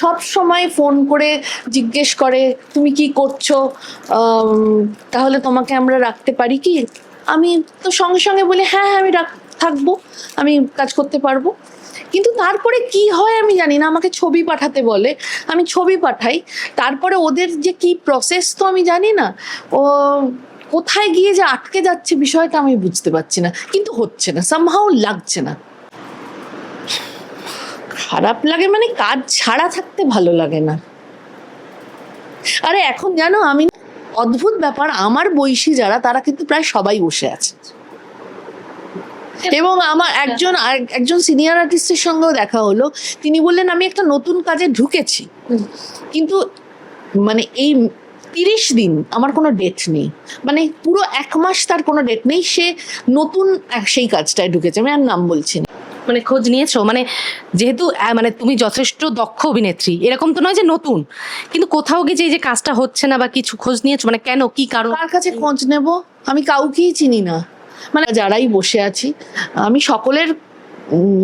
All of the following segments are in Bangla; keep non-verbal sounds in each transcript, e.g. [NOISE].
সব সময় ফোন করে জিজ্ঞেস করে, তুমি কি করছ? তাহলে তোমাকে আমরা রাখতে পারি কি? আমি তো সঙ্গে সঙ্গে বলি হ্যাঁ হ্যাঁ আমি রাখ, থাকব, আমি কাজ করতে পারব। কিন্তু তারপরে কি হয় আমি জানি না, আমাকে ছবি পাঠাতে বলে। আমি ছবি পাঠাই, তারপরে ওদের যে কি প্রসেস তো আমি জানি না, ও কোথায় গিয়ে যে আটকে যাচ্ছে বিষয়টা আমি বুঝতে পারছি না। কিন্তু হচ্ছে না সামহাও লাগছে না। খারাপ লাগে মানে কাজ ছাড়া থাকতে ভালো লাগে না। আরে এখন জানো আমি অদ্ভুত ব্যাপার, আমার বয়সী যারা, তারা কিন্তু প্রায় সবাই বসে আছে। এবং আমার একজন একজন সিনিয়র আর্টিস্টের সঙ্গেও দেখা হলো। তিনি বললেন, আমি একটা নতুন কাজে ঢুকেছি। কিন্তু মানে এই তিরিশ দিন আমার কোনো ডেট নেই। মানে পুরো এক মাস তার কোনো ডেট নেই। সে নতুন সেই কাজটায় ঢুকেছে। আমি আর নাম বলছি না। মানে খোঁজ নিয়েছো? মানে যেহেতু মানে তুমি যথেষ্ট দক্ষ অভিনেত্রী, এরকম তো নয় যে নতুন, কিন্তু কোথাও গিয়ে যে এই যে কাজটা হচ্ছে না বা কিছু খোঁজ নিয়েছো মানে কেন, কি কারণ? কার কাছে খোঁজ নেব? আমি কাউকেই চিনি না। মানে যারাই বসে আছি, আমি সকলের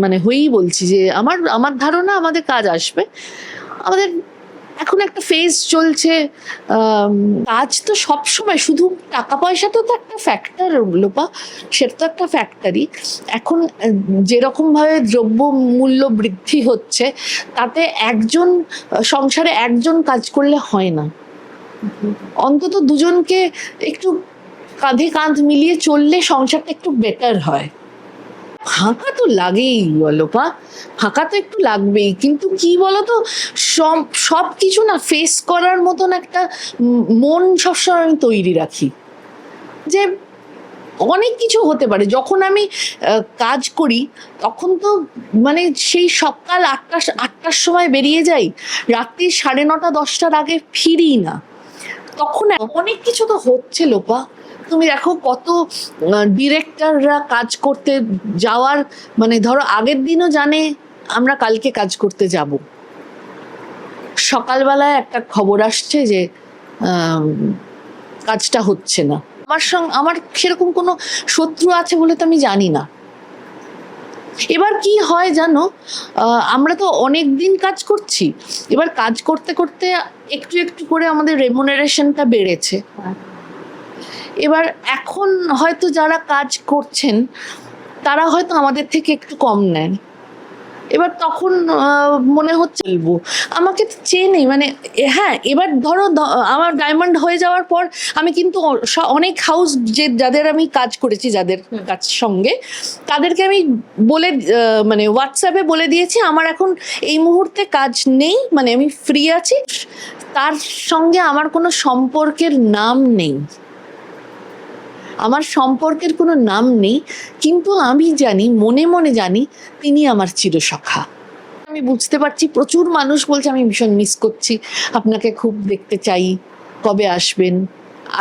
মানে হয়েই বলছি যে আমার আমার ধারণা আমাদের কাজ আসবে। আমাদের এখন একটা ফেজ চলছে কাজ তো সব সময় শুধু টাকা পয়সা তো একটা ফ্যাক্টর লোপা, সেটা তো একটা ফ্যাক্টরি এখন যেরকমভাবে দ্রব্য মূল্য বৃদ্ধি হচ্ছে, তাতে একজন, সংসারে একজন কাজ করলে হয় না। অন্তত দুজনকে একটু কাঁধে কাঁধ মিলিয়ে চললে সংসারটা একটু বেটার হয়। ফাঁকা তো লাগেই বলো, পা। ফাঁকা তো একটু লাগবেই, কিন্তু কি বলতো, সব সব কিছু না ফেস করার মতন একটা মন সবসময় আমি তৈরি রাখি। যে অনেক কিছু হতে পারে, যখন আমি কাজ করি, তখন তো মানে সেই সকাল আটটা আটটার সময় বেরিয়ে যাই, রাত্রি সাড়ে নটা, দশটার আগে ফিরি না। তখন অনেক কিছু তো হচ্ছে লোপা। তুমি দেখো কত ডিরেক্টররা কাজ করতে যাওয়ার মানে ধরো আগের দিনও জানে আমরা কালকে কাজ করতে যাব। সকালবেলায় একটা খবর আসছে যে কাজটা হচ্ছে না। আমার সঙ্গে, আমার সেরকম কোনো শত্রু আছে বলে তো আমি জানি না। এবার কি হয় জানো আমরা তো অনেক দিন কাজ করছি। এবার কাজ করতে করতে একটু একটু করে আমাদের রেমুনারেশনটা বেড়েছে। এবার এখন হয়তো যারা কাজ করছেন তারা হয়তো আমাদের থেকে একটু কম নেন। এবার তখন মনে হচ্ছে বলব আমাকে তো চেনেই মানে হ্যাঁ এবার ধরো আমার ডায়মন্ড হয়ে যাওয়ার পর আমি কিন্তু অনেক হাউস যে যাদের আমি কাজ করেছি যাদের কাজ সঙ্গে তাদেরকে আমি বলে মানে হোয়াটসঅ্যাপে বলে দিয়েছি আমার এখন এই মুহূর্তে কাজ নেই মানে আমি ফ্রি আছি। তার সঙ্গে আমার কোনো সম্পর্কের নাম নেই। আমার সম্পর্কের কোনো নাম নেই, কিন্তু আমি জানি, মনে মনে জানি তিনি আমার চিরসখা। আমি বুঝতে পারছি, প্রচুর মানুষ বলছে আমি ভীষণ মিস করছি, আপনাকে খুব দেখতে চাই, কবে আসবেন?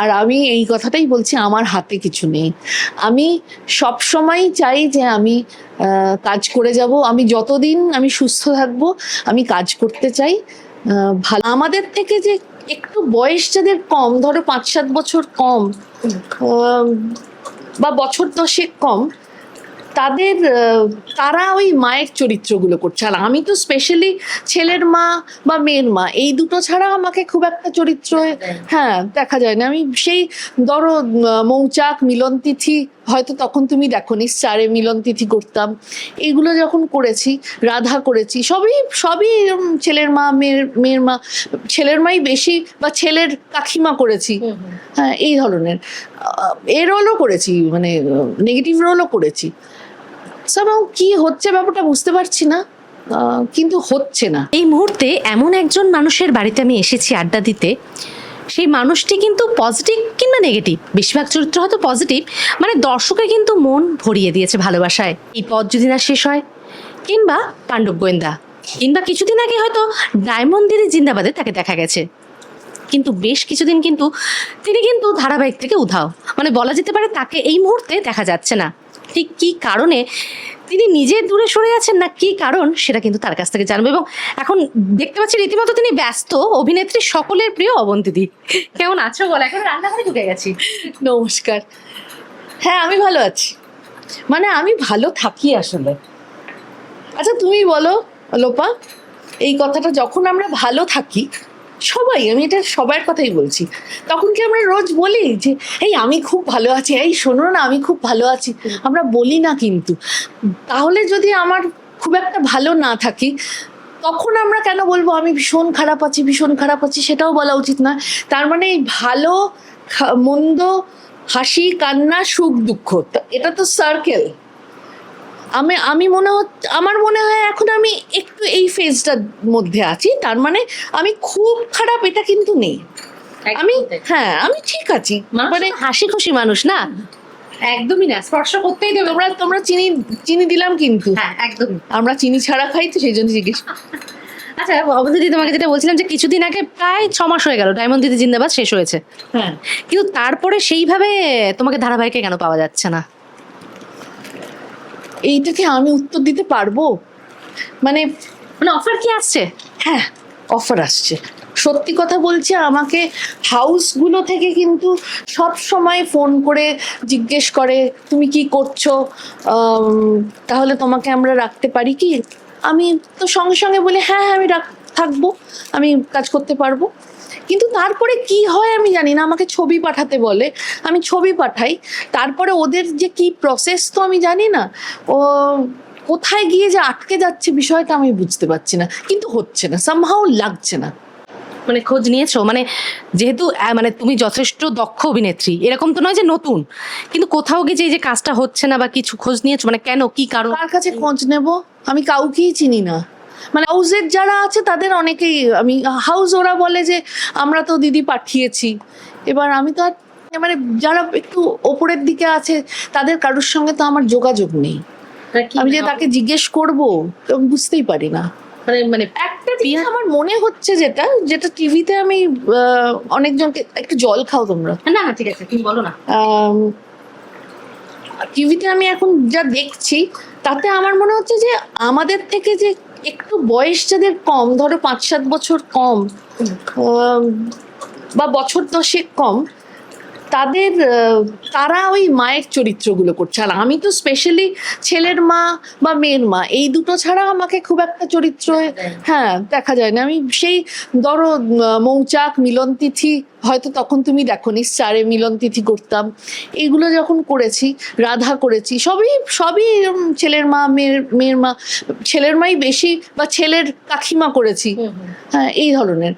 আর আমি এই কথাটাই বলছি, আমার হাতে কিছু নেই। আমি সব সময় চাই যে আমি কাজ করে যাব, আমি যতদিন আমি সুস্থ থাকব, আমি কাজ করতে চাই ভালো। আমাদের থেকে যে একটু বয়স যাদের কম, ধরো পাঁচ সাত বছর কম বা বছর দশেক কম তাদের তারা ওই মায়ের চরিত্রগুলো করছে। আর আমি তো স্পেশালি ছেলের মা বা মেয়ের মা এই দুটো ছাড়া আমাকে খুব একটা চরিত্র হ্যাঁ দেখা যায় না। আমি সেই ধরো মৌচাক মিলন তিথি হয়তো তখন তুমি দেখো নি স্টারে মিলন তিথি করতাম। এইগুলো যখন করেছি রাধা করেছি সবই সবই এরম ছেলের মা মেয়ের মেয়ের মা ছেলের মাই বেশি বা ছেলের কাকিমা করেছি। হ্যাঁ এই ধরনের। এ রোলও করেছি মানে নেগেটিভ রোলও করেছি। সামাও কি হচ্ছে ব্যাপারটা বুঝতে পারছি না কিন্তু হচ্ছে না। এই মুহূর্তে এমন একজন মানুষের বাড়িতে আমি এসেছি আড্ডা দিতে। সেই মানুষটি কিন্তু পজিটিভ কিংবা নেগেটিভ বেশিরভাগ চরিত্র হয়তো পজিটিভ মানে দর্শকের কিন্তু মন ভরিয়ে দিয়েছে ভালোবাসায়। এই পথ যদি না শেষ হয়, কিংবা পাণ্ডব গোয়েন্দা, কিংবা কিছুদিন আগে হয়তো ডায়মন্ড দিদি জিন্দাবাদে তাকে দেখা গেছে। কিন্তু বেশ কিছুদিন কিন্তু তিনি কিন্তু ধারাবাহিক থেকে উধাও। মানে বলা যেতে পারে তাকে এই মুহূর্তে দেখা যাচ্ছে না। ঠিক কি কারণে তিনি নিজে দূরে সরে আছেন না কি কারণ সেটা কিন্তু তার কাছ থেকে জানব। এবং এখন দেখতে পাচ্ছি রীতিমতো তিনি ব্যস্ত অভিনেত্রী সকলের প্রিয় অবন্তিদি কেমন আছো বল? এখন রান্নাঘরে ঢুকে গেছি। নমস্কার। হ্যাঁ আমি ভালো আছি। মানে আমি ভালো থাকি আসলে। আচ্ছা তুমি বলো লোপা এই কথাটা যখন আমরা ভালো থাকি সবাই, আমি এটা সবার কথাই বলছি। তখন কি আমরা রোজ বলি যে এই আমি খুব ভালো আছি এই শোনো না, আমি খুব ভালো আছি। আমরা বলি না কিন্তু। তাহলে যদি আমার খুব একটা ভালো না থাকি, তখন আমরা কেন বলব, আমি ভীষণ খারাপ আছি, ভীষণ খারাপ আছি? সেটাও বলা উচিত না। তার মানে এই ভালো মন্দ, হাসি, কান্না, সুখ, দুঃখ এটা তো সার্কেল আমি আমি মনে হচ্ছে আমার মনে হয় এখন আমি একটু এই ফেজটার মধ্যে আছি তার মানে আমি খুব খারাপ এটা কিন্তু নেই। আমি হ্যাঁ আমি ঠিক আছি। মানে হাসি খুশি মানুষ না? একদমই না স্পর্শ করতেই দেবে। তোমরা তোমরা চিনি চিনি দিলাম কিন্তু। হ্যাঁ একদমই। আমরা চিনি ছাড়া খাই তো সেই জন্য জিজ্ঞেস [LAUGHS] আচ্ছা অবধি তোমাকে যেটা বলছিলাম যে কিছুদিন আগে প্রায় ছ মাস হয়ে গেল ডায়মন্ড দিদি জিন্দাবাদ শেষ হয়েছে। হ্যাঁ। কিন্তু তারপরে সেইভাবে তোমাকে ধারাবাহিকে কেন পাওয়া যাচ্ছে না? এইটাকে আমি উত্তর দিতে পারব? মানে মানে অফার কি আসছে? হ্যাঁ অফার আসছে। সত্যি কথা বলছি আমাকে হাউসগুলো থেকে কিন্তু সব সময় ফোন করে জিজ্ঞেস করে তুমি কি করছ? তাহলে তোমাকে আমরা রাখতে পারি কি? আমি তো সঙ্গে সঙ্গে বলি হ্যাঁ হ্যাঁ আমি রাখ থাকব আমি কাজ করতে পারব। কিন্তু তারপরে কি হয় আমি জানি না আমাকে ছবি পাঠাতে বলে। আমি ছবি পাঠাই তারপরে ওদের যে কি প্রসেস তো আমি জানি না ও কোথায় গিয়ে যে আটকে যাচ্ছে বিষয়টা আমি বুঝতে পারছি না। কিন্তু হচ্ছে না সামহাও লাগছে না। মানে খোঁজ নিয়েছো? মানে যেহেতু মানে তুমি যথেষ্ট দক্ষ অভিনেত্রী এরকম তো নয় যে নতুন। কিন্তু কোথাও গিয়ে যে এই যে কাজটা হচ্ছে না বা কিছু খোঁজ নিয়েছো? মানে কেন কি কারণ? কার কাছে খোঁজ নেব? আমি কাউকেই চিনি না। মানে হাউসের যারা আছে তাদের অনেকেই আমি হাউস ওরা বলে যে আমরা তো দিদি পাঠিয়েছি। এবার আমি তো আর মানে যারা একটু ওপরের দিকে আছে তাদের কারোর সঙ্গে তো আমার যোগাযোগ নেই। আমি যে তাকে জিজ্ঞেস করব বুঝতেই পারি না। মানে মানে একটা জিনিস আমার মনে হচ্ছে যেটা যেটা টিভিতে আমি অনেকজনকে একটু জল খাও তোমরা। না না ঠিক আছে তুমি বলো না। টিভিতে আমি এখন যা দেখছি তাতে আমার মনে হচ্ছে যে আমাদের থেকে যে একটু বয়স যাদের কম, ধরো পাঁচ সাত বছর কম বা বছর দশেক কম, তাদের তারা ওই মায়ের চরিত্রগুলো করছে। আর আমি তো স্পেশালি ছেলের মা বা মেয়ের মা, এই দুটো ছাড়া আমাকে খুব একটা চরিত্র হ্যাঁ দেখা যায় না। আমি সেই, ধরো মৌচাক মিলন তিথি হয়তো তখন তুমি দেখো নি স্টারে মিলন তিথি করতাম। এইগুলো যখন করেছি রাধা করেছি সবই সবই এরম ছেলের মা মেয়ের মেয়ের মা ছেলের মাই বেশি বা ছেলের কাকিমা করেছি। হ্যাঁ এই ধরনের।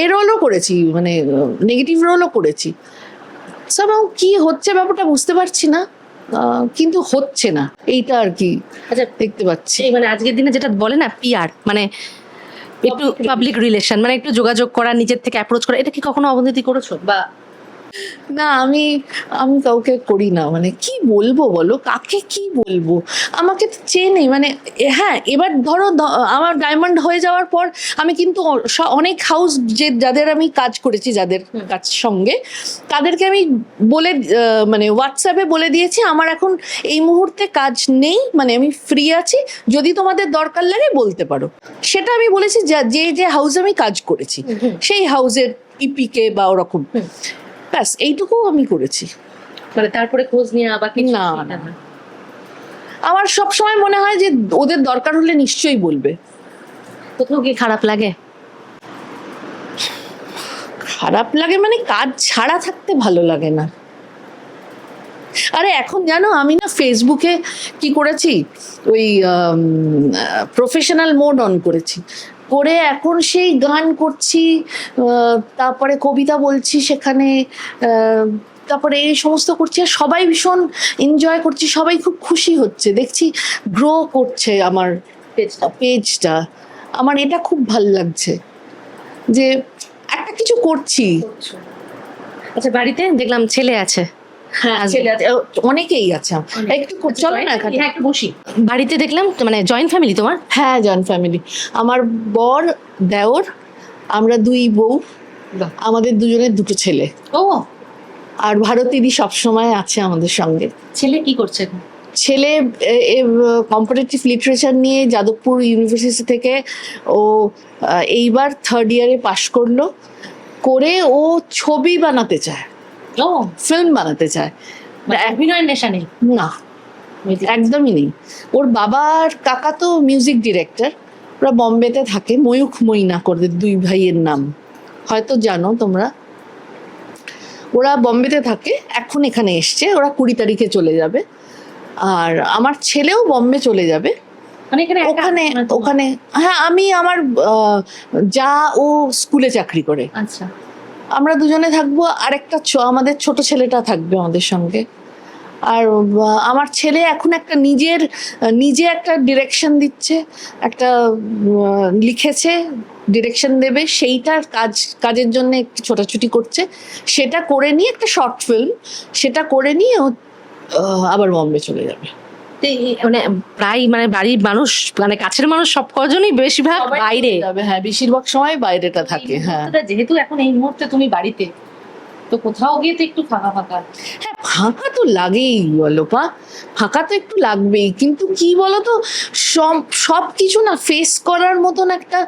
এ রোলও করেছি মানে নেগেটিভ রোলও করেছি। সামাও কি হচ্ছে ব্যাপারটা বুঝতে পারছি না। কিন্তু হচ্ছে না। এইটা আর কি আচ্ছা দেখতে পাচ্ছি। মানে আজকের দিনে যেটা বলে না পিয়ার মানে একটু পাবলিক রিলেশন মানে একটু যোগাযোগ করা নিজের থেকে অ্যাপ্রোচ করা এটা কি কখনো অবনতি করেছ? বা না আমি আমি কাউকে করি না। মানে কি বলব বলো? কাকে কি বলব? আমাকে তো চেনে। মানে হ্যাঁ এবার ধরো আমার ডায়মন্ড হয়ে যাওয়ার পর আমি কিন্তু অনেক হাউস যে যাদের আমি কাজ করেছি যাদের কাজ সঙ্গে তাদেরকে আমি বলে মানে হোয়াটসঅ্যাপে বলে দিয়েছি আমার এখন এই মুহূর্তে কাজ নেই মানে আমি ফ্রি আছি। যদি তোমাদের দরকার লাগে বলতে পারো। সেটা আমি বলেছি যা- যে যে হাউসে আমি কাজ করেছি। সেই হাউসের ইপিকে বা ওরকম। ব্যাস এইটুকু আমি করেছি। মানে তারপরে খোঁজ নিয়ে আবার কিছু না, না। আমার সব সময় মনে হয় যে ওদের দরকার হলে নিশ্চয়ই বলবে। কোথাও কি খারাপ লাগে? খারাপ লাগে মানে কাজ ছাড়া থাকতে ভালো লাগে না। আরে এখন জানো আমি না ফেসবুকে কি করেছি? ওই প্রফেশনাল মোড অন করেছি। করে এখন সেই গান করছি তারপরে কবিতা বলছি সেখানে তারপরে এই সমস্ত করছি আর সবাই ভীষণ এনজয় করছি সবাই খুব খুশি হচ্ছে। দেখছি গ্রো করছে আমার পেজটা পেজটা আমার এটা খুব ভালো লাগছে যে একটা কিছু করছি। আচ্ছা বাড়িতে? দেখলাম ছেলে আছে। হ্যাঁ অনেকেই আছে। একটু চলো না হ্যাঁ একটু বসি। বাড়িতে দেখলাম মানে জয়েন্ট ফ্যামিলি তোমার? হ্যাঁ জয়েন্ট ফ্যামিলি আমার বর দেওর আমরা দুই বউ আমাদের দুজনের দুটো ছেলে। ও! আর ভারতীদি সবসময় আছে আমাদের সঙ্গে। ছেলে কি করছে ছেলে কম্পারেটিভ লিটারেচার নিয়ে যাদবপুর ইউনিভার্সিটি থেকে ও এইবার থার্ড ইয়ারে পাশ করল। করে ও ছবি বানাতে চায়। ও ফিল্ম বানাতে চায়। মানে অভিনয়ের নেশা নেই? না একদমই নেই। ওর বাবার কাকা তো মিউজিক ডিরেক্টর ওরা বম্বেতে থাকে ময়ূখ মইনা করে দুই ভাইয়ের নাম। হয়তো জানো তোমরা। ওরা বম্বেতে থাকে এখন এখানে এসছে ওরা কুড়ি তারিখে চলে যাবে। আর আমার ছেলেও বম্বে চলে যাবে। মানে এখানে ওখানে মানে ওখানে হ্যাঁ আমি আমার যা ও স্কুলে চাকরি করে। আচ্ছা। আমরা দুজনে থাকব আর একটা আমাদের ছোট ছেলেটা থাকবে আমাদের সঙ্গে। আর আমার ছেলে এখন একটা নিজের নিজে একটা ডিরেকশন দিচ্ছে, একটা লিখেছে ডিরেকশন দেবে, সেইটার কাজ, কাজের জন্য একটু ছোটাছুটি করছে। সেটা করে নিয়ে একটা শর্ট ফিল্ম সেটা করে নিয়ে আবার বম্বে চলে যাবে। মানে প্রায় মানে বাড়ির মানুষ মানে কাছের মানুষ সব কজনই বেশিরভাগ বাইরে। হ্যাঁ বেশিরভাগ সময় বাইরেটা থাকে হ্যাঁ। যেহেতু এখন এই মুহূর্তে তুমি বাড়িতে তো কোথাও গিয়ে তো একটু ফাঁকা ফাঁকা। হ্যাঁ ফাঁকা তো লাগেই বলো পা ফাঁকা তো একটু লাগবেই কিন্তু কি বলতো সব সব কিছু না ফেস করার মতন একটা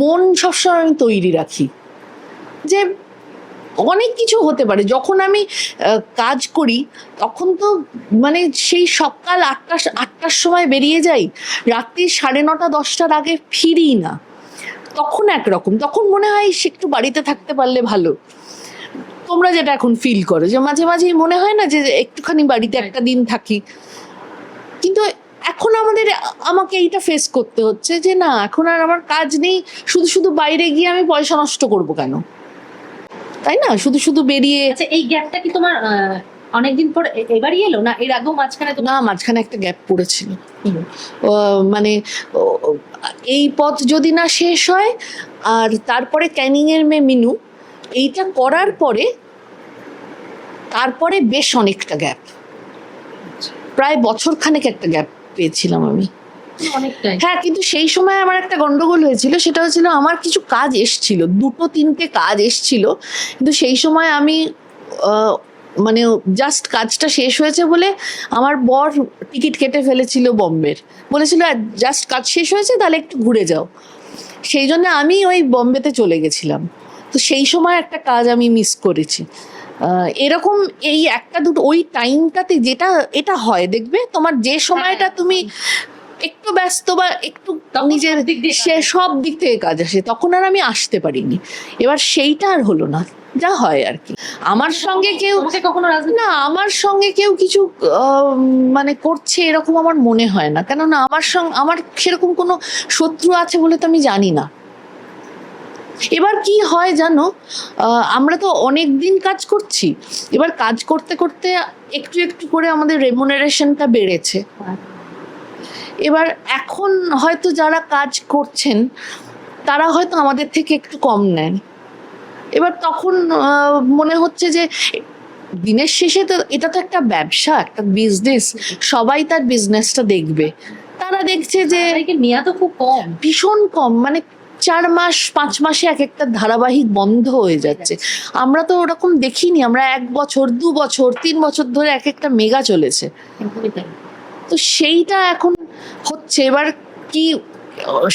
মন সবসময় আমি তৈরি রাখি। যে অনেক কিছু হতে পারে। যখন আমি কাজ করি, তখন তো মানে সেই সকাল আটটা, আটটার সময় বেরিয়ে যাই, রাত্রি সাড়ে নটা, দশটার আগে ফিরি না। তখন একরকম। তখন মনে হয় সে একটু বাড়িতে থাকতে পারলে ভালো। তোমরা যেটা এখন ফিল করো, যে মাঝে মাঝেই মনে হয় না যে একটুখানি বাড়িতে একটা দিন থাকি। কিন্তু এখন আমাদের, আমাকে এইটা ফেস করতে হচ্ছে যে, না, এখন আর আমার কাজ নেই। শুধু শুধু বাইরে গিয়ে আমি পয়সা নষ্ট করব কেন? তাই না? শুধু শুধু বেরিয়ে আচ্ছা এই গ্যাপটা কি তোমার অনেকদিন পর এবারই এলো? না এর আগেও মাঝখানে তো না মাঝখানে একটা গ্যাপ পড়েছিল। মানে এই পথ যদি না শেষ হয় আর তারপরে ক্যানিং এর মেয়ে মিনু এইটা করার পরে তারপরে বেশ অনেকটা গ্যাপ। প্রায় বছর খানেক একটা গ্যাপ পেয়েছিলাম আমি। হ্যাঁ কিন্তু সেই সময় আমার একটা গন্ডগোল হয়েছিল সেটা হচ্ছিল আমার কিছু কাজ এসছিল দুটো তিনটে কাজ এসছিল কিন্তু সেই সময় আমি মানে জাস্ট কাজটা শেষ হয়েছে বলে আমার বর টিকিট কেটে ফেলেছিল বম্বের। বলেছিল জাস্ট কাজ শেষ হয়েছে তাহলে একটু ঘুরে যাও। সেই জন্য আমি ওই বম্বেতে চলে গেছিলাম। তো সেই সময় একটা কাজ আমি মিস করেছি। এরকম এই একটা দুটো ওই টাইমটাতে যেটা এটা হয় দেখবে? তোমার যে সময়টা তুমি একটু ব্যস্ত বা একটু নিজের সব দিক দিয়ে সে সব দিক থেকে কাজ আসে তখন আর আমি আসতে পারিনি। এবার সেইটা আর হলো না যা হয় আর কি। আমার সঙ্গে কেউ কখনো না আমার সঙ্গে কেউ কিছু মানে করছে এরকম আমার মনে হয় না। কেননা আমার সঙ্গে আমার সেরকম কোনো শত্রু আছে বলে তো আমি জানি না। এবার কি হয় জানো আহ, আমরা তো অনেক দিন কাজ করছি। এবার কাজ করতে করতে একটু একটু করে আমাদের রেমুনারেশনটা বেড়েছে। এবার এখন হয়তো যারা কাজ করছেন তারা হয়তো আমাদের থেকে একটু কম নেন। এবার তখন মনে হচ্ছে যে দিনের শেষে তো এটা তো একটা ব্যবসা একটা বিজনেস সবাই তার বিজনেসটা দেখবে। তারা দেখছে যে নেওয়া তো খুব কম। ভীষণ কম মানে চার মাস পাঁচ মাসে এক একটা ধারাবাহিক বন্ধ হয়ে যাচ্ছে। আমরা তো ওরকম দেখিনি আমরা এক বছর দু বছর তিন বছর ধরে এক একটা মেগা চলেছে। তো সেইটা এখন হচ্ছে। এবার কি,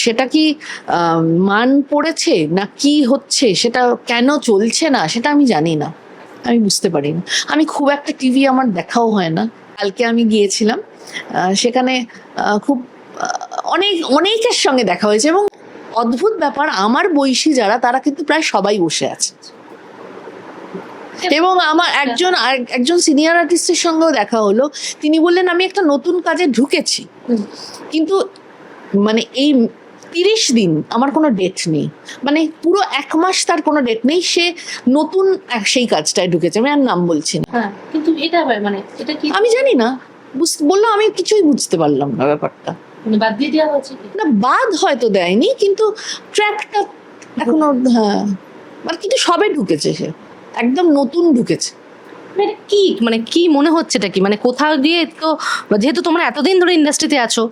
সেটা কি মান পড়েছে না কি হচ্ছে? সেটা কেন চলছে না? সেটা আমি জানি না। আমি বুঝতে পারি না। আমি খুব একটা টিভি আমার দেখাও হয় না। কালকে আমি গিয়েছিলাম সেখানে খুব অনেক, অনেকের সঙ্গে দেখা হয়েছে এবং অদ্ভুত ব্যাপার, আমার বয়সী যারা, তারা কিন্তু প্রায় সবাই বসে আছে। এবং আমার একজন একজন সিনিয়র আর্টিস্টের সঙ্গেও দেখা হলো। তিনি বললেন আমি একটা নতুন কাজে ঢুকেছি। কিন্তু মানে এই তিরিশ দিন আমার কোনো ডেট নেই। মানে পুরো এক মাস তার কোনো ডেট নেই। সে নতুন সেই কাজটায় ঢুকেছে। আমি আর নাম বলছি না। হ্যাঁ কিন্তু এটা মানে এটা কি? আমি জানি না। বুঝ- বলল আমি কিছুই বুঝতে পারলাম না ব্যাপারটা। মানে বাদ দিয়ে দেওয়া হয়েছে না বাদ হয়তো দেয়নি কিন্তু ট্র্যাকটা এখনও হ্যাঁ মানে কিন্তু সবে ঢুকেছে সে। একদম নতুন ঢুকেছে। মানে কি মানে কি মনে হচ্ছে এটা কি? মানে কোথাও দিয়ে তো, যেহেতু তোমরা এতদিন ধরে ইন্ডাস্ট্রিতে আছো,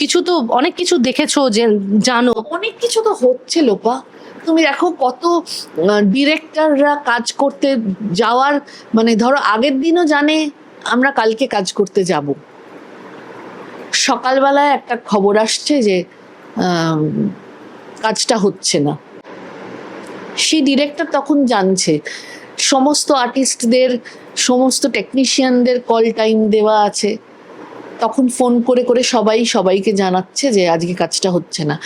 কিছু তো অনেক কিছু দেখেছ যে জানো। অনেক কিছু তো হচ্ছে লোপা। তুমি দেখো কত ডিরেক্টররা কাজ করতে যাওয়ার মানে ধরো আগের দিনও জানে, আমরা কালকে কাজ করতে যাব। সকালবেলায় একটা খবর আসছে যে কাজটা হচ্ছে না। সেই ডিরেক্টর তখন জানছে সমস্ত আর্টিস্টদের সমস্ত টেকনিশিয়ানদের কল টাইম দেওয়া আছে। তখন ফোন করে করে সবাই সবাইকে জানাচ্ছে যে আজকে কাজটা হচ্ছে না।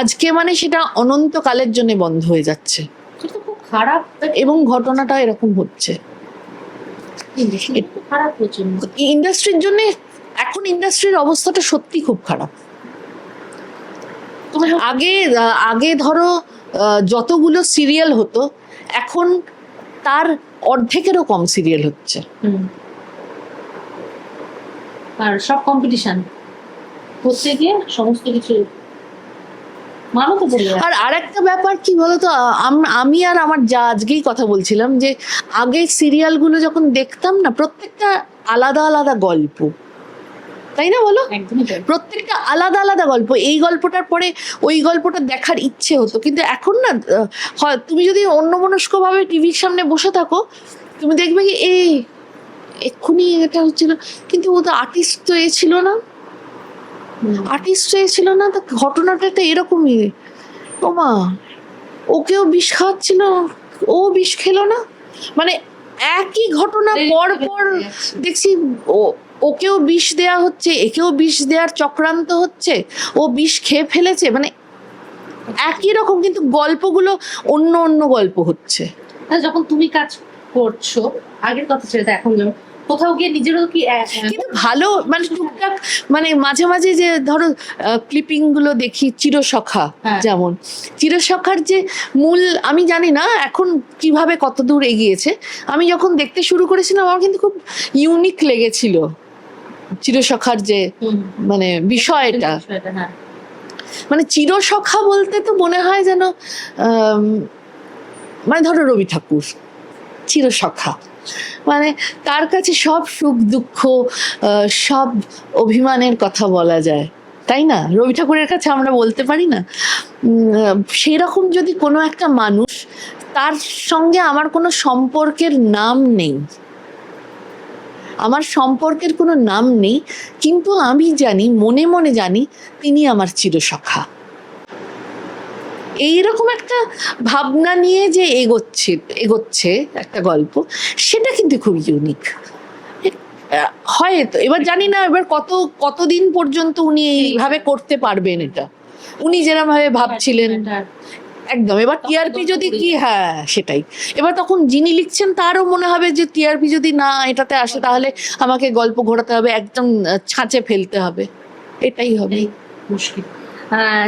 আজকে মানে সেটা অনন্তকালের জন্য বন্ধ হয়ে যাচ্ছে। খারাপ এবং ঘটনাটা এরকম হচ্ছে। খারাপ ইন্ডাস্ট্রির জন্য এখন ইন্ডাস্ট্রির অবস্থাটা সত্যি খুব খারাপ। আগে আগে ধরো যতগুলো সিরিয়াল হতো এখন তার অর্ধেকেরও কম সিরিয়াল হচ্ছে। আর সব কম্পিটিশন হচ্ছে গিয়ে সমস্ত কিছু আর আরেকটা ব্যাপার কি বলতো? আমি আর আমার যা আজকেই কথা বলছিলাম যে আগে সিরিয়ালগুলো যখন দেখতাম না প্রত্যেকটা আলাদা আলাদা গল্প। তাই না বলো? প্রত্যেকটা আলাদা আলাদা গল্প। এই গল্পটার পরে ওই গল্পটা দেখার ইচ্ছে হতো। কিন্তু এখন না হয় তুমি যদি অন্যমনস্ক ভাবে টিভির সামনে বসে থাকো তুমি দেখবে কি এই এক্ষুনি এটা হচ্ছিল কিন্তু ও তো আর্টিস্ট তো এ ছিল না। আর্টিস্ট ছিল না তো ঘটনাটা তো এরকমই। ও মা ওকেও বিষ খাওয়াচ্ছিল ও বিষ খেলো না। মানে একই ঘটনা পর পর দেখছি ও ওকেও বিষ দেয়া হচ্ছে একেও বিষ দেওয়ার চক্রান্ত হচ্ছে ও বিষ খেয়ে ফেলেছে মানে একই রকম কিন্তু গল্পগুলো অন্য অন্য গল্প হচ্ছে। যখন তুমি কাজ করছ আগের কথা ছেড়ে এখন যেমন কোথাও গিয়ে নিজেরও কি কিন্তু ভালো মানে টুকটাক মানে মাঝে মাঝে যে ধরো ক্লিপিংগুলো দেখি চিরসখা হ্যাঁ। যেমন চিরসখার যে মূল আমি জানি না এখন কীভাবে কত দূর এগিয়েছে আমি যখন দেখতে শুরু করেছিলাম আমার কিন্তু খুব ইউনিক লেগেছিল। চিরসখার যে মানে বিষয়টা। হ্যাঁ। মানে চিরসখা বলতে তো মনে হয় যেন মানে ধরো রবি ঠাকুর চিরসখা। মানে তার কাছে সব সুখ দুঃখ সব অভিমানের কথা বলা যায়। তাই না? রবি ঠাকুরের কাছে আমরা বলতে পারি না? সেই রকম যদি কোনো একটা মানুষ তার সঙ্গে আমার কোনো সম্পর্কের নাম নেই। আমার সম্পর্কের কোনো নাম নেই, কিন্তু আমি জানি, মনে মনে জানি তিনি আমার চিরসখা। এইরকম একটা ভাবনা নিয়ে যে এগোচ্ছে এগোচ্ছে একটা গল্প, সেটা কিন্তু খুব ইউনিক হয় তো, এবার জানি না এবার কত, কতদিন পর্যন্ত উনি এইভাবে করতে পারবেন এটা। উনি যেরকম ভাবে ভাবছিলেন একদম। এবার টিআরপি যদি কি হ্যাঁ সেটাই। এবার তখন যিনি লিখছেন তারও মনে হবে যে টিআরপি যদি না এটাতে আসে তাহলে আমাকে গল্প ঘোরাতে হবে একদম ছাঁচে ফেলতে হবে। এটাই হবে। মুশকিল।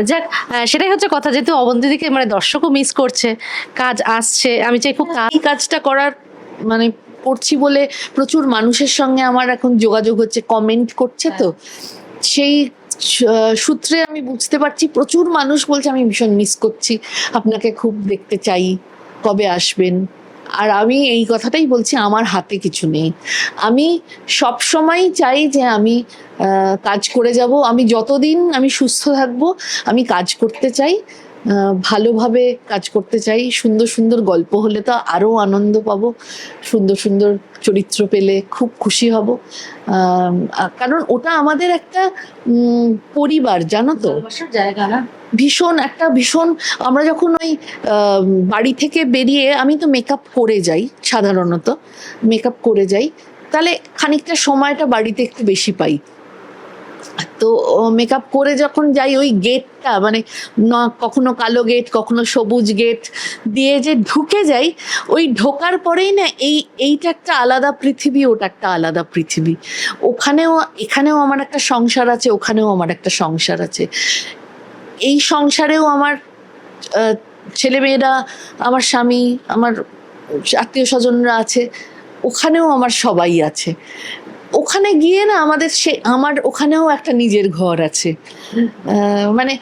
যাক সেটাই হচ্ছে কথা। যেহেতু অবন্তিদিকে মানে দর্শকও মিস করছে কাজ আসছে আমি চাই খুব এই কাজটা করার মানে করছি বলে প্রচুর মানুষের সঙ্গে আমার এখন যোগাযোগ হচ্ছে কমেন্ট করছে তো। সেই সূত্রে আমি বুঝতে পারছি, প্রচুর মানুষ বলছে, আমি ভীষণ মিস করছি, আপনাকে খুব দেখতে চাই, কবে আসবেন? আর আমি এই কথাটাই বলছি, আমার হাতে কিছু নেই। আমি সব সময় চাই যে আমি কাজ করে যাব, আমি যতদিন আমি সুস্থ থাকব, আমি কাজ করতে চাই ভালোভাবে কাজ করতে চাই। সুন্দর সুন্দর গল্প হলে তো আরও আনন্দ পাবো। সুন্দর সুন্দর চরিত্র পেলে খুব খুশি হব। কারণ ওটা আমাদের একটা পরিবার জানো তো? জায়গা না? ভীষণ একটা ভীষণ আমরা যখন ওই বাড়ি থেকে বেরিয়ে আমি তো মেকআপ করে যাই সাধারণত। মেকআপ করে যাই। তাহলে খানিকটা সময়টা বাড়িতে একটু বেশি পাই। তো মেকআপ করে যখন যাই ওই গেটটা মানে কখনো কালো গেট কখনো সবুজ গেট দিয়ে যে ঢুকে যাই, ওই ঢোকার পরেই না এই, এইটা একটা আলাদা পৃথিবী, ওটা একটা আলাদা পৃথিবী। ওখানেও, এখানেও আমার একটা সংসার আছে, ওখানেও আমার একটা সংসার আছে। এই সংসারেও আমার ছেলেমেয়েরা, আমার স্বামী, আমার আত্মীয় স্বজনরা আছে, ওখানেও আমার সবাই আছে। ওখানে গিয়ে না আমাদের সে, আমার ওখানেও একটা নিজের ঘর আছে। মানে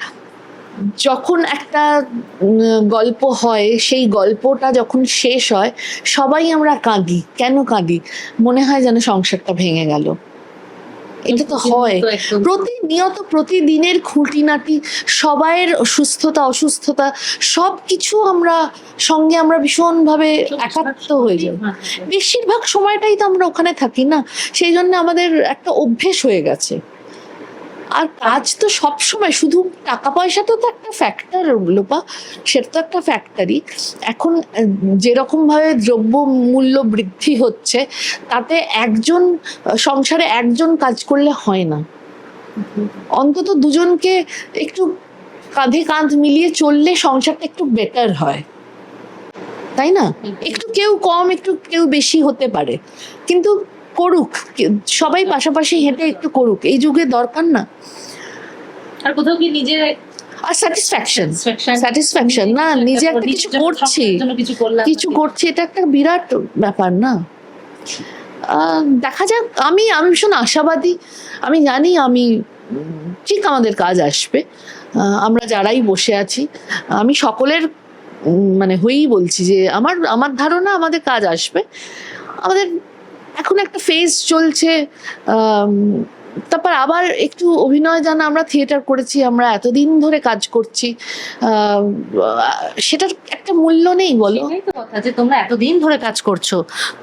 যখন একটা গল্প হয়, সেই গল্পটা যখন শেষ হয়, সবাই আমরা কাঁদি। কেন কাঁদি? মনে হয় যেন সংসারটা ভেঙে গেল। এটা তো হয়। প্রতিনিয়ত প্রতিদিনের খুঁটিনাটি সবাইয়ের সুস্থতা অসুস্থতা সব কিছু আমরা সঙ্গে আমরা ভীষণভাবে একাত্ম হয়ে যাই। হ্যাঁ, বেশিরভাগ সময়টাই তো আমরা ওখানে থাকি না। সেই জন্য আমাদের একটা অভ্যেস হয়ে গেছে। আর কাজ তো সব সময় শুধু টাকা পয়সা তো একটা ফ্যাক্টর লোপা। সেটা তো একটা ফ্যাক্টরি এখন আহ, যেরকম ভাবে দ্রব্য মূল্য বৃদ্ধি হচ্ছে তাতে একজন সংসারে একজন কাজ করলে হয় না। অন্তত দুজনকে একটু কাঁধে কাঁধ মিলিয়ে চললে সংসারটা একটু বেটার হয়। তাই না? একটু কেউ কম একটু কেউ বেশি হতে পারে। কিন্তু করুক সবাই পাশাপাশি হেঁটে একটু করুক এই যুগে দরকার না। আর কোথাও কি নিজের আর স্যাটিসফ্যাকশন স্যাটিসফ্যাকশন না নিজে একটা কিছু করছি। কিছু করছি এটা একটা বিরাট ব্যাপার না? দেখা যাক আমি আমি ভীষণ আশাবাদী। আমি জানি আমি ঠিক আমাদের কাজ আসবে। আমরা যারাই বসে আছি আমি সকলের মানে হয়েই বলছি যে আমার আমার ধারণা আমাদের কাজ আসবে। আমাদের এখন একটা ফেজ চলছে তারপর আবার একটু অভিনয় জানা আমরা থিয়েটার করেছি আমরা এতদিন ধরে কাজ করছি সেটার একটা মূল্য নেই বলো। কথা যে তোমরা এতদিন ধরে কাজ করছ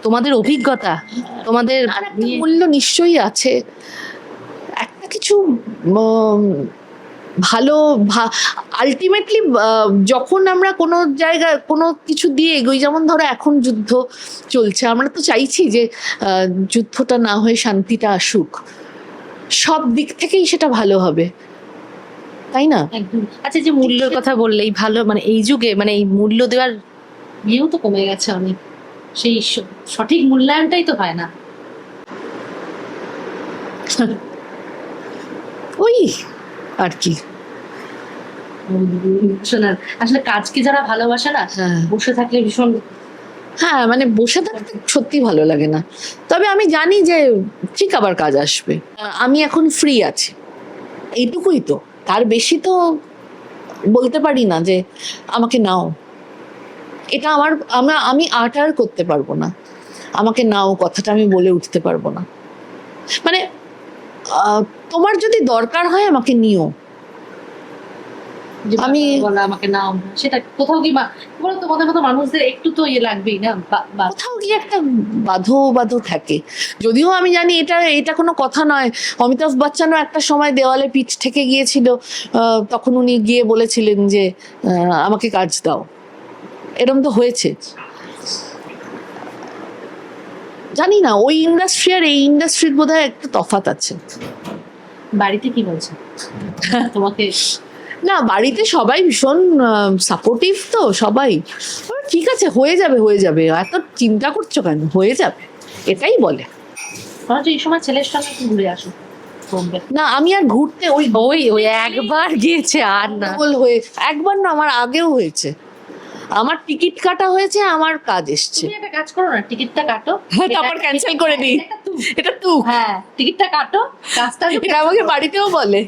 তোমাদের অভিজ্ঞতা তোমাদের মূল্য নিশ্চয়ই আছে। একটা কিছু ভালো আলটিমেটলি যখন আমরা কোনো জায়গায় কোনো কিছু দিয়ে এগোই যেমন ধরো এখন যুদ্ধ চলছে আমরা তো চাইছি যে যুদ্ধটা না হয়ে শান্তিটা আসুক। সব দিক থেকেই সেটা ভালো হবে। তাই না? একদম। আচ্ছা যে মূল্যের কথা বললেই ভালো মানে এই যুগে মানে এই মূল্য দেওয়ার ইয়েও তো কমে গেছে অনেক। সেই সঠিক মূল্যায়নটাই তো হয় না। ওই আর কি। শোনার আসলে কাজকে যারা ভালোবাসে না হ্যাঁ। বসে থাকলে ভীষণ হ্যাঁ মানে বসে থাকতে সত্যি ভালো লাগে না। তবে আমি জানি যে ঠিক আবার কাজ আসবে। আমি এখন ফ্রি আছি। এইটুকুই তো। তার বেশি তো বলতে পারি না যে আমাকে নাও। এটা আমার আমরা আমি আর করতে পারব না। আমাকে নাও কথাটা আমি বলে উঠতে পারব না। মানে তোমার যদি দরকার হয় আমাকে নিও। আমি- বলা আমাকে নাও। সেটা কোথাও কি বলো তোমাদের মতো মানুষদের একটু তো ইয়ে লাগবেই না? কোথাও গিয়ে একটা বাধো বাধো থাকে। যদিও আমি জানি এটা এটা কোনো কথা নয়। অমিতাভ বচ্চনও একটা সময় দেওয়ালে পিঠ থেকে গিয়েছিল। তখন উনি গিয়ে বলেছিলেন যে আমাকে কাজ দাও। এরম তো হয়েছে। জানি না ওই ইন্ডাস্ট্রি আর এই ইন্ডাস্ট্রির বোধহয় একটা তফাৎ আছে। বাড়িতে কি বলছে? [LAUGHS] তোমাকে না বাড়িতে সবাই ভীষণ সাপোর্টিভ তো সবাই। ঠিক আছে হয়ে যাবে হয়ে যাবে। এত চিন্তা করছ কেন? হয়ে যাবে। এটাই বলে। এই সময় ছেলের সঙ্গে ঘুরে আসো। না আমি আর ঘুরতে ওই ওই ওই একবার গিয়েছে আর না। হয়ে একবার না আমার আগেও হয়েছে। আমার টিকিট কাটা হয়েছে আমার কাজ এসছে। তুমি একটা কাজ করো না টিকিটটা কাটো। হ্যাঁ, তারপর cancel করে দিই। এটা তুক। হ্যাঁ টিকিটটা কাটো কাজটা এটা আমাকে বাড়িতেও বলে।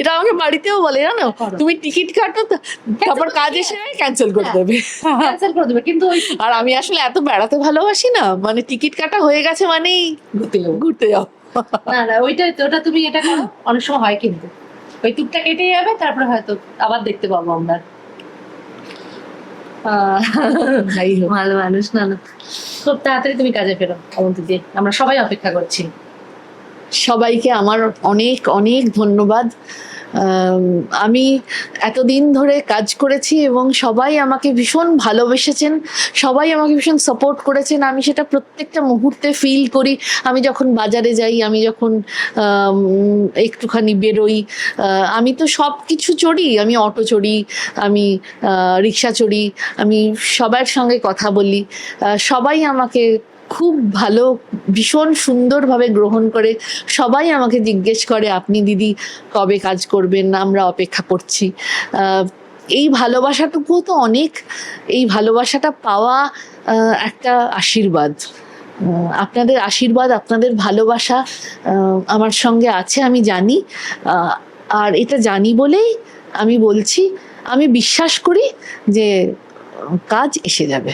এটা আমাকে বাড়িতেও বলে জানো? তুমি টিকিট কাটো তো- তারপর কাজ এসে ক্যান্সেল করে হ্যাঁ। দেবে। ক্যান্সেল করে দেবে কিন্তু আর আমি আসলে এত বেড়াতে ভালোবাসি না মানে টিকিট কাটা হয়ে গেছে মানেই ঘুরতে যাব। ঘুরতে যাও না না ওইটা ওটা তুমি এটা করো অনেক সময় হয় কিন্তু। ওই টুকটা কেটে যাবে তারপরে হয়তো আবার দেখতে পাবো আমরা। ভালো মানুষ না না। খুব তাড়াতাড়ি তুমি কাজে ফেরো অবন্তি দিয়ে। আমরা সবাই অপেক্ষা করছি। সবাইকে আমার অনেক অনেক ধন্যবাদ। আম, এতদিন ধরে কাজ করেছি এবং সবাই আমাকে ভীষণ ভালোবেসেছেন সবাই আমাকে ভীষণ সাপোর্ট করেছেন। আমি সেটা প্রত্যেকটা মুহূর্তে ফিল করি। আমি যখন বাজারে যাই আমি যখন একটুখানি বেরোই আমি তো সব কিছু চড়ি। আমি অটো চড়ি আমি রিক্সা চড়ি আমি সবার সঙ্গে কথা বলি। সবাই আমাকে খুব ভালো, ভীষণ সুন্দরভাবে গ্রহণ করে। সবাই আমাকে জিজ্ঞেস করে, আপনি দিদি কবে কাজ করবেন? আমরা অপেক্ষা করছি। এই ভালোবাসাটুকু তো অনেক। এই ভালোবাসাটা পাওয়া একটা আশীর্বাদ। আপনাদের আশীর্বাদ, আপনাদের ভালোবাসা আমার সঙ্গে আছে, আমি জানি। আর এটা জানি বলেই আমি বলছি, আমি বিশ্বাস করি যে, কাজ এসে যাবে।